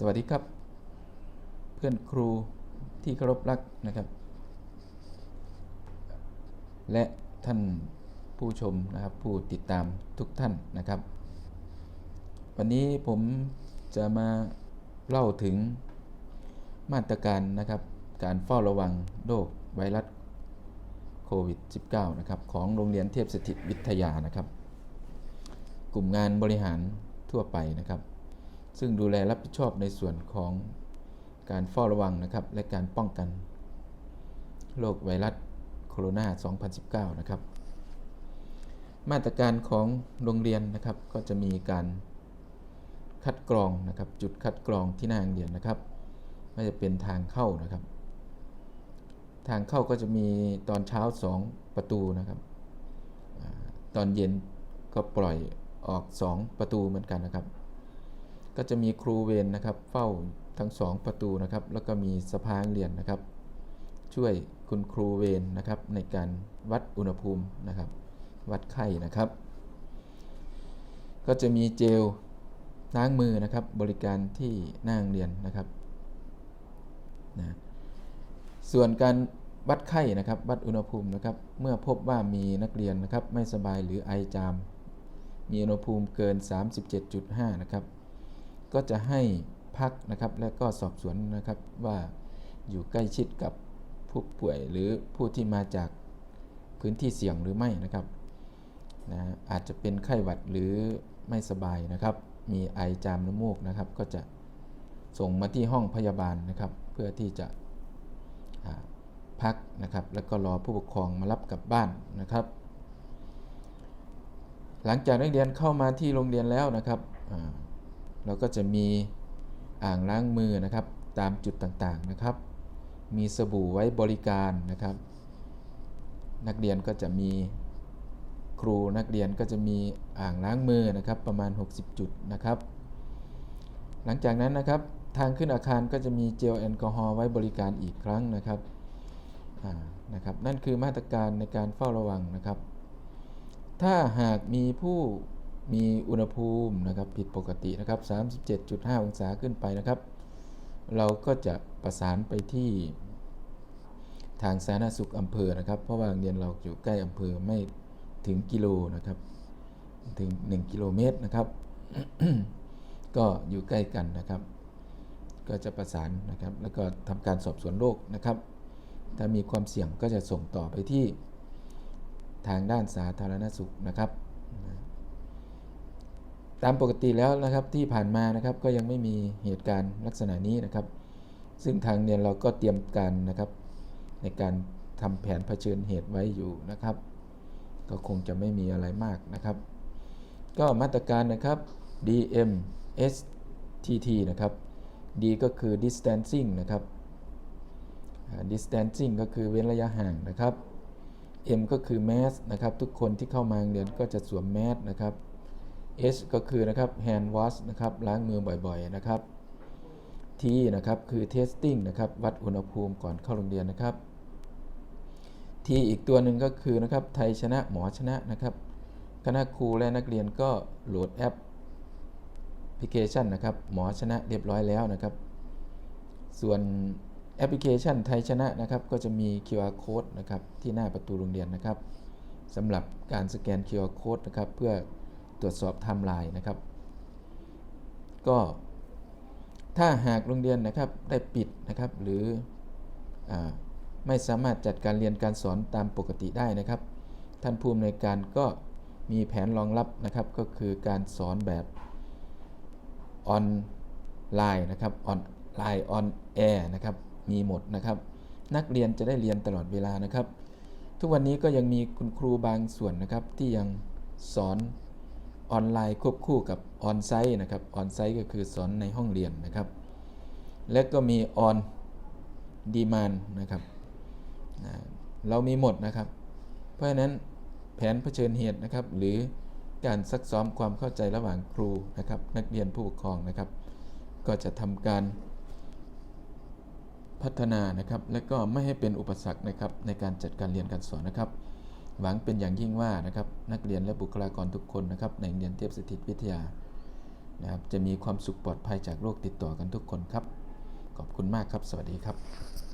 สวัสดีครับ เพื่อนครูที่เคารพรักนะครับ และท่านผู้ชมนะครับผู้ติดตามทุกท่านนะครับ วันนี้ผมจะมาเล่าถึงมาตรการนะครับ การเฝ้าระวังโรคไวรัสโควิด -19 นะครับของโรงเรียนเทพสถิตวิทยานะครับ กลุ่มงานบริหารทั่วไปนะครับ ซึ่งดูแลรับผิดชอบในส่วนของการเฝ้าระวังนะครับ และการป้องกันโรคไวรัสโคโรนา 2019 นะครับ มาตรการของโรงเรียนนะครับ ก็จะมีการคัดกรองนะครับ จุดคัดกรองที่หน้าโรงเรียนนะครับ ไม่จะเป็นทางเข้านะครับ ทางเข้าก็จะมีตอนเช้า 2 ประตูนะครับ ตอนเย็นก็ปล่อยออก 2 ประตูเหมือนกันนะครับ ก็จะมีครูเวรนนะครับ เฝ้าทั้ง2ประตูนะครับ แล้วก็มีสภานเรียนนะครับ ช่วยคุณครูเวรนนะครับ ในการวัดอุณหภูมินะครับ วัดไข้นะครับ ก็จะมีเจลล้างมือนะครับ บริการที่หน้าโรงเรียนนะครับนะส่วนการวัดไข้นะครับ วัดอุณหภูมินะครับ เมื่อพบว่ามีนักเรียนนะครับ ไม่สบายหรือไอจาม มีอุณหภูมิเกิน 37.5 นะครับ ก็จะให้พักนะครับและก็สอบสวนนะครับว่าอยู่ใกล้ชิดกับผู้ป่วยหรือผู้ที่มาจากพื้นที่เสี่ยงหรือไม่นะครับนะอาจจะเป็นไข้หวัดหรือไม่สบายนะครับ มีไอจามน้ำมูกนะครับ ก็จะส่งมาที่ห้องพยาบาลนะครับ เพื่อที่จะพักนะครับ แล้วก็รอผู้ปกครองมารับกลับบ้านนะครับ หลังจากนักเรียนเข้ามาที่โรงเรียนแล้วนะครับ เราก็จะมีอ่างล้างมือนะครับ ตามจุดต่างๆนะครับ มีสบู่ไว้บริการนะครับ นักเรียนก็จะมีครูนักเรียนก็จะมีอ่างล้างมือนะครับประมาณ 60 จุดนะครับ หลังจากนั้นนะครับทางขึ้นอาคารก็จะมีเจลแอลกอฮอล์ไว้บริการอีกครั้งนะครับนะครับ นั่นคือมาตรการในการเฝ้าระวังนะครับ ถ้าหากมีผู้ มีอุณหภูมินะครับผิดปกตินะครับ 37.5 องศาขึ้นไปนะครับ เราก็จะประสานไปที่ทางสาธารณสุขอำเภอนะครับ เพราะว่าโรงเรียนเราอยู่ใกล้อำเภอไม่ถึงกิโลนะครับ ถึง 1 กิโลเมตรนะครับ ก็อยู่ใกล้กันนะครับ ก็จะประสานนะครับ แล้วก็ทำการสอบสวนโรคนะครับ ถ้ามีความเสี่ยงก็จะส่งต่อไปที่ทางด้านสาธารณสุขนะครับ ตามปกติแล้วนะครับที่ผ่านมานะครับก็ยังไม่มีเหตุการณ์ลักษณะนี้นะครับ ซึ่งทางเรียเราก็เตรียมการนะครับในการทำแผนเผชิญเหตุไว้อยู่นะครับ ก็คงจะไม่มีอะไรมากนะครับ ก็มาตรการนะครับ DM STT นะครับ D ก็คือ distancing นะครับ distancing ก็คือเว้นระยะห่างนะครับ M ก็คือ mask นะครับ ทุกคนที่เข้ามาเรียนก็จะสวมแมสนะครับ H ก็คือนะครับ hand wash นะครับล้างมือบ่อยๆนะครับ T นะครับคือ testing นะครับวัดอุณหภูมิก่อนเข้าโรงเรียนนะครับ T อีกตัวหนึ่งก็คือนะครับไทยชนะหมอชนะนะครับคณะครูและนักเรียนก็โหลดแอปพลิเคชันนะครับหมอชนะเรียบร้อยแล้วนะครับ ส่วนแอปพลิเคชันไทยชนะนะครับ ก็จะมี QR code นะครับที่หน้าประตูโรงเรียนนะครับสำหรับการสแกน QR code นะครับเพื่อ ตรวจสอบไทม์ไลน์นะครับ ก็ถ้าหากโรงเรียนนะครับได้ปิดนะครับหรืออไม่สามารถจัดการเรียนการสอนตามปกติได้นะครับ ท่านผู้อำนวยการก็มีแผนรองรับนะครับ ก็คือการสอนแบบออนไลน์นะครับออนไลน์ออนแอร์นะครับมีหมดนะครับ นักเรียนจะได้เรียนตลอดเวลานะครับ ทุกวันนี้ก็ยังมีคุณครูบางส่วนนะครับที่ยังสอน ออนไลน์ควบคู่กับออนไซต์นะครับออนไซต์ก็คือสอนในห้องเรียนนะครับ และก็มีออนดีมานนะครับเรามีหมดนะครับ เพราะฉะนั้นแผนเผชิญเหตุนะครับ หรือการซักซ้อมความเข้าใจระหว่างครูนะครับ นักเรียนผู้ปกครองนะครับ ก็จะทำการพัฒนานะครับ และก็ไม่ให้เป็นอุปสรรคนะครับในการจัดการเรียนการสอนนะครับ หวังเป็นอย่างยิ่งว่านะครับนักเรียนและบุคลากรทุกคนนะครับในโรงเรียนเทียบสถิตวิทยานะครับจะมีความสุขปลอดภัยจากโรคติดต่อกันทุกคนครับ ขอบคุณมากครับ สวัสดีครับ